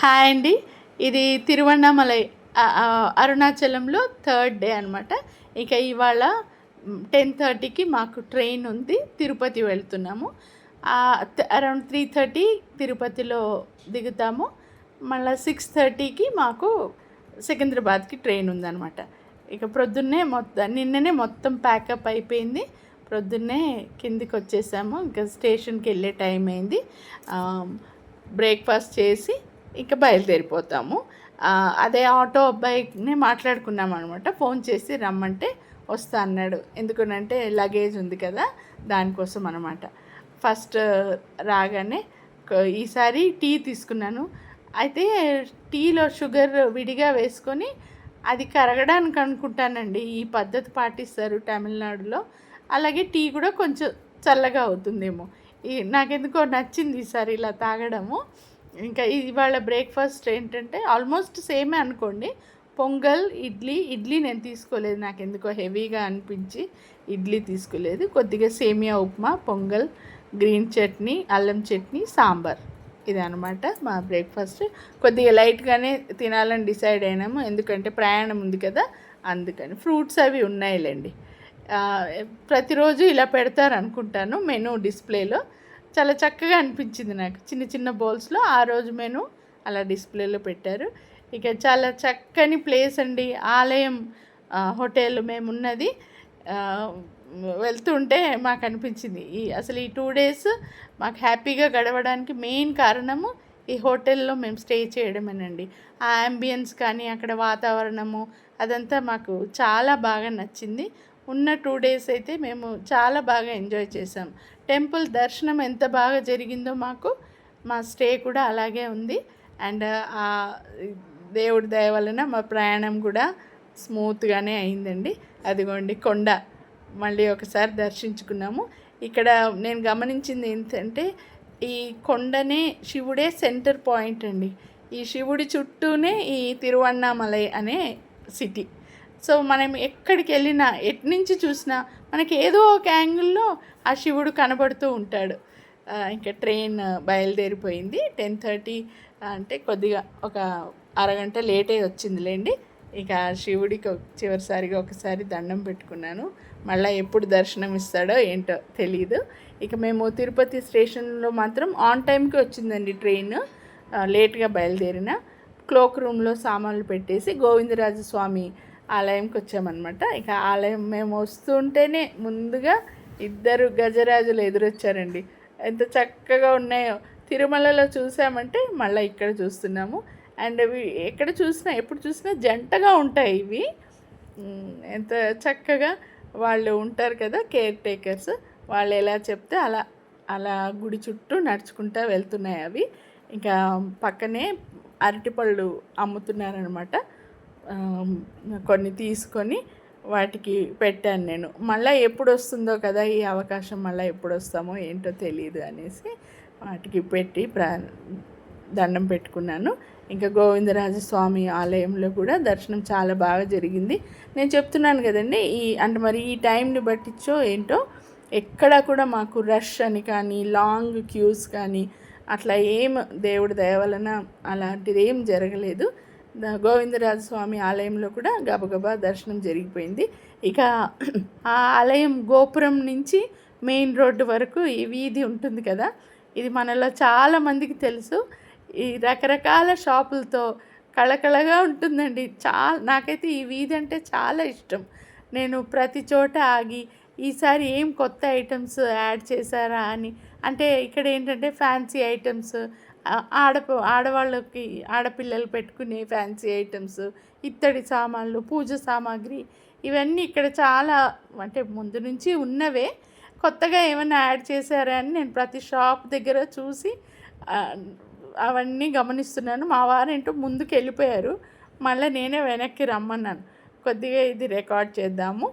Hi అండి. ఇది తిరువణామలై అరుణాచలంలో థర్డ్ డే అనమాట ఇక ఇవాళ టెన్ థర్టీకి మాకు ట్రైన్ ఉంది తిరుపతి వెళ్తున్నాము. అరౌండ్ త్రీ థర్టీ తిరుపతిలో దిగుతాము. మళ్ళీ సిక్స్ థర్టీకి మాకు సికింద్రాబాద్కి ట్రైన్ ఉందన్నమాట. ఇక ప్రొద్దున్నే మొత్తం నిన్ననే మొత్తం ప్యాకప్ అయిపోయింది. ప్రొద్దున్నే కిందికి వచ్చేసాము ఇంకా స్టేషన్కి వెళ్ళే టైం అయింది. బ్రేక్ఫాస్ట్ చేసి ఇక బయలుదేరిపోతాము. అదే ఆటో అబ్బాయిని మాట్లాడుకున్నాం అనమాట ఫోన్ చేసి రమ్మంటే వస్తా అన్నాడు. ఎందుకనంటే లగేజ్ ఉంది కదా దానికోసం అనమాట ఫస్ట్ రాగానే ఈసారి టీ తీసుకున్నాను. అయితే టీలో షుగర్ విడిగా వేసుకొని అది కరగడానికి అనుకుంటానండి. ఈ పద్ధతి పాటిస్తారు తమిళనాడులో. అలాగే టీ కూడా కొంచెం చల్లగా అవుతుందేమో. ఈ నాకెందుకో నచ్చింది ఈసారి ఇలా తాగడము. ఇంకా ఇవాళ బ్రేక్ఫాస్ట్ ఏంటంటే ఆల్మోస్ట్ సేమే అనుకోండి. పొంగల్ ఇడ్లీ ఇడ్లీ నేను తీసుకోలేదు. నాకు ఎందుకో హెవీగా అనిపించి ఇడ్లీ తీసుకోలేదు. కొద్దిగా సేమియా ఉప్మా పొంగల్ గ్రీన్ చట్నీ అల్లం చట్నీ సాంబార్. ఇది అనమాట మా బ్రేక్ఫాస్ట్ కొద్దిగా లైట్గానే తినాలని డిసైడ్ అయినాము. ఎందుకంటే ప్రయాణం ఉంది కదా అందుకని. ఫ్రూట్స్ అవి ఉన్నాయిలేండి. ప్రతిరోజు ఇలా పెడతారు అనుకుంటాను మెనూ డిస్ప్లేలో చాలా చక్కగా అనిపించింది నాకు. చిన్న చిన్న బౌల్స్లో ఆ రోజు నేను అలా డిస్ప్లేలో పెట్టారు. ఇక చాలా చక్కని ప్లేస్ అండి. ఆలయం హోటల్ మేమున్నది. వెళ్తుంటే మాకు అనిపించింది. ఈ అసలు ఈ టూ డేస్ మాకు హ్యాపీగా గడవడానికి మెయిన్ కారణము ఈ హోటల్లో మేము స్టే చేయడమేనండి. ఆ అంబియన్స్ కానీ అక్కడ వాతావరణము అదంతా మాకు చాలా బాగా నచ్చింది. ఉన్న టూ డేస్ అయితే మేము చాలా బాగా ఎంజాయ్ చేసాం. టెంపుల్ దర్శనం ఎంత బాగా జరిగిందో మాకు మా స్టే కూడా అలాగే ఉంది. అండ్ ఆ దేవుడి దయ వలన మా ప్రయాణం కూడా స్మూత్గానే అయిందండి. అదిగోండి కొండ. మళ్ళీ ఒకసారి దర్శించుకున్నాము. ఇక్కడ నేను గమనించింది ఏంటంటే ఈ కొండనే శివుడే సెంటర్ పాయింట్ అండి. ఈ శివుడి చుట్టూనే ఈ తిరువన్నామలై అనే సిటీ. సో మనం ఎక్కడికి వెళ్ళినా ఎటు నుంచి చూసినా మనకి ఏదో ఒక యాంగిల్లో ఆ శివుడు కనబడుతూ ఉంటాడు. ఇంకా ట్రైన్ బయలుదేరిపోయింది. టెన్ థర్టీ అంటే కొద్దిగా ఒక అరగంట లేటే వచ్చిందిలేండి. ఇక శివుడికి ఒక- చివరిసారిగా ఒకసారి దండం పెట్టుకున్నాను. మళ్ళీ ఎప్పుడు దర్శనం ఇస్తాడో ఏంటో తెలియదు ఇక మేము తిరుపతి స్టేషన్లో మాత్రం ఆన్ టైంకి వచ్చిందండి ట్రైన్. లేట్గా బయలుదేరిన. క్లోక్ రూమ్లో సామాన్లు పెట్టేసి గోవిందరాజు స్వామి ఆలయంకి వచ్చామన్నమాట. ఇక ఆలయం మేము వస్తుంటేనే ముందుగా ఇద్దరు గజరాజులు ఎదురొచ్చారండి. ఎంత చక్కగా ఉన్నాయో. తిరుమలలో చూసామంటే మళ్ళీ ఇక్కడ చూస్తున్నాము. అండ్ అవి ఎక్కడ చూసినా ఎప్పుడు చూసినా జంటగా ఉంటాయి ఇవి. ఎంత చక్కగా వాళ్ళు ఉంటారు కదా కేర్ టేకర్స్ వాళ్ళు ఎలా చెప్తే అలా అలా గుడి చుట్టూ నడుచుకుంటూ వెళ్తున్నాయి అవి. ఇంకా పక్కనే అరటిపళ్ళు అమ్ముతున్నారనమాట కొన్ని తీసుకొని వాటికి పెట్టాను నేను. మళ్ళీ ఎప్పుడు వస్తుందో కదా ఈ అవకాశం మళ్ళీ ఎప్పుడు వస్తామో ఏంటో తెలియదు అనేసి వాటికి పెట్టి ప్రా దండం పెట్టుకున్నాను. ఇంకా గోవిందరాజస్వామి ఆలయంలో కూడా దర్శనం చాలా బాగా జరిగింది. నేను చెప్తున్నాను కదండి ఈ అంటే మరి ఈ టైంని బట్టిచ్చో ఏంటో ఎక్కడా కూడా మాకు రష్ అని కానీ లాంగ్ క్యూస్ కానీ అట్లా ఏం దేవుడి దయవలన అలాంటిది ఏం జరగలేదు. గోవిందరాజ స్వామి ఆలయంలో కూడా గబగబా దర్శనం జరిగిపోయింది. ఇక ఆ ఆలయం గోపురం నుంచి మెయిన్ రోడ్డు వరకు ఈ వీధి ఉంటుంది కదా. ఇది మనలో చాలా మందికి తెలుసు. ఈ రకరకాల షాపులతో కళకళగా ఉంటుందండి. చాలా నాకైతే ఈ వీధి అంటే చాలా ఇష్టం. నేను ప్రతి చోట ఆగి ఈసారి ఏం కొత్త ఐటమ్స్ యాడ్ చేశారా అని. అంటే ఇక్కడ ఏంటంటే ఫ్యాన్సీ ఐటమ్స్ ఆడ ఆడవాళ్ళకి ఆడపిల్లలు పెట్టుకునే ఫ్యాన్సీ ఐటమ్స్ ఇత్తడి సామాన్లు పూజ సామాగ్రి ఇవన్నీ ఇక్కడ చాలా అంటే ముందు నుంచి ఉన్నవే. కొత్తగా ఏమైనా యాడ్ చేశారా అని నేను ప్రతి షాప్ దగ్గర చూసి అవన్నీ గమనిస్తున్నాను. మా వారేంటో ముందుకు వెళ్ళిపోయారు. మళ్ళీ నేనే వెనక్కి రమ్మన్నాను. కొద్దిగా ఇది రికార్డ్ చేద్దాము.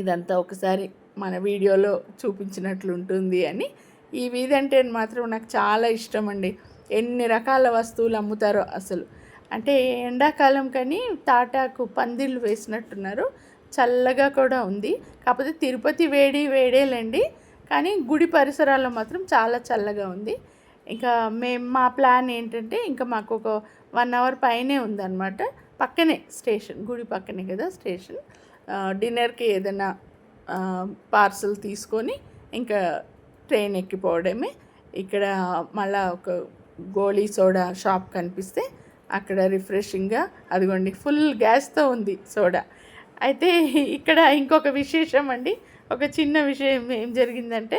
ఇదంతా ఒకసారి మన వీడియోలో చూపించినట్లు ఉంటుంది అని ఈ వీధి అంటే మాత్రం నాకు చాలా ఇష్టం అండి ఎన్ని రకాల వస్తువులు అమ్ముతారో అసలు. అంటే ఎండాకాలం కానీ తాటాకు పందిళ్ళు వేసినట్టున్నారు. చల్లగా కూడా ఉంది. కాకపోతే తిరుపతి వేడి వేడేలండి కానీ గుడి పరిసరాల్లో మాత్రం చాలా చల్లగా ఉంది. ఇంకా మేము మా ప్లాన్ ఏంటంటే ఇంకా మాకు ఒక వన్ అవర్ పైనే ఉందన్నమాట. పక్కనే స్టేషన్ గుడి పక్కనే కదా స్టేషన్. డిన్నర్కి ఏదైనా పార్సల్ తీసుకొని ఇంకా ట్రైన్ ఎక్కిపోవడమే ఇక్కడ మళ్ళా ఒక గోళీ సోడా షాప్ కనిపిస్తే అక్కడ రిఫ్రెషింగ్గా అదిగోండి ఫుల్ గ్యాస్తో ఉంది సోడా. అయితే ఇక్కడ ఇంకొక విశేషం అండి. ఒక చిన్న విషయం ఏం జరిగిందంటే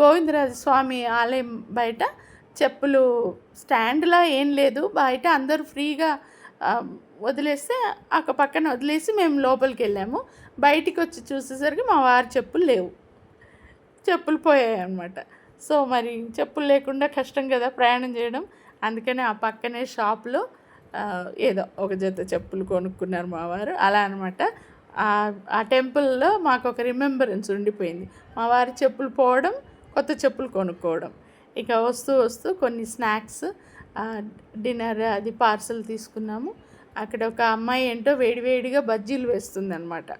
గోవిందరాజ స్వామి ఆలయం బయట చెప్పులు స్టాండ్లా ఏం లేదు. బయట అందరూ ఫ్రీగా వదిలేస్తే అక్క పక్కన వదిలేసి మేము లోపలికి వెళ్ళాము బయటికి వచ్చి చూసేసరికి మా వారి చెప్పులు లేవు. చెప్పులు పోయాయి అనమాట సో మరి చెప్పులు లేకుండా కష్టం కదా ప్రయాణం చేయడం. అందుకనే ఆ పక్కనే షాప్లో ఏదో ఒక జత చెప్పులు కొనుక్కున్నారు మా వారు. అలా అనమాట ఆ టెంపుల్లో మాకు ఒక రిమెంబరెన్స్ ఉండిపోయింది. మా వారి చెప్పులు పోవడం కొత్త చెప్పులు కొనుక్కోవడం. ఇక వస్తూ వస్తూ కొన్ని స్నాక్స్ డిన్నర్ అది పార్సల్ తీసుకున్నాము. అక్కడ ఒక అమ్మాయి ఏంటో వేడివేడిగా బజ్జీలు వేస్తుందన్నమాట.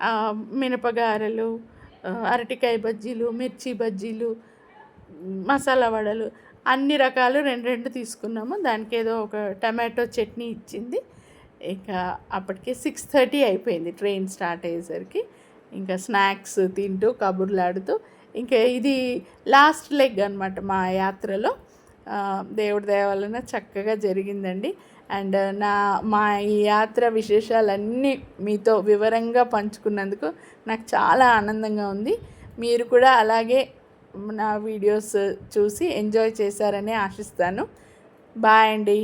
అనమాట మినపగారెలు అరటికాయ బజ్జీలు మిర్చి బజ్జీలు మసాలా వడలు అన్ని రకాలు రెండు రెండు తీసుకున్నాము. దానికి ఏదో ఒక టమాటో చట్నీ ఇచ్చింది. ఇంకా అప్పటికే సిక్స్ థర్టీ అయిపోయింది ట్రైన్ స్టార్ట్ అయ్యేసరికి. ఇంకా స్నాక్స్ తింటూ కబుర్లాడుతూ. ఇంకా ఇది లాస్ట్ లెగ్ అనమాట మా యాత్రలో. దేవుడి దయ వలన చక్కగా జరిగిందండి. అండ్ నా మా ఈ యాత్ర విశేషాలన్నీ మీతో వివరంగా పంచుకున్నందుకు నాకు చాలా ఆనందంగా ఉంది. మీరు కూడా అలాగే నా వీడియోస్ చూసి ఎంజాయ్ చేశారని ఆశిస్తాను. బాయ్ అండి.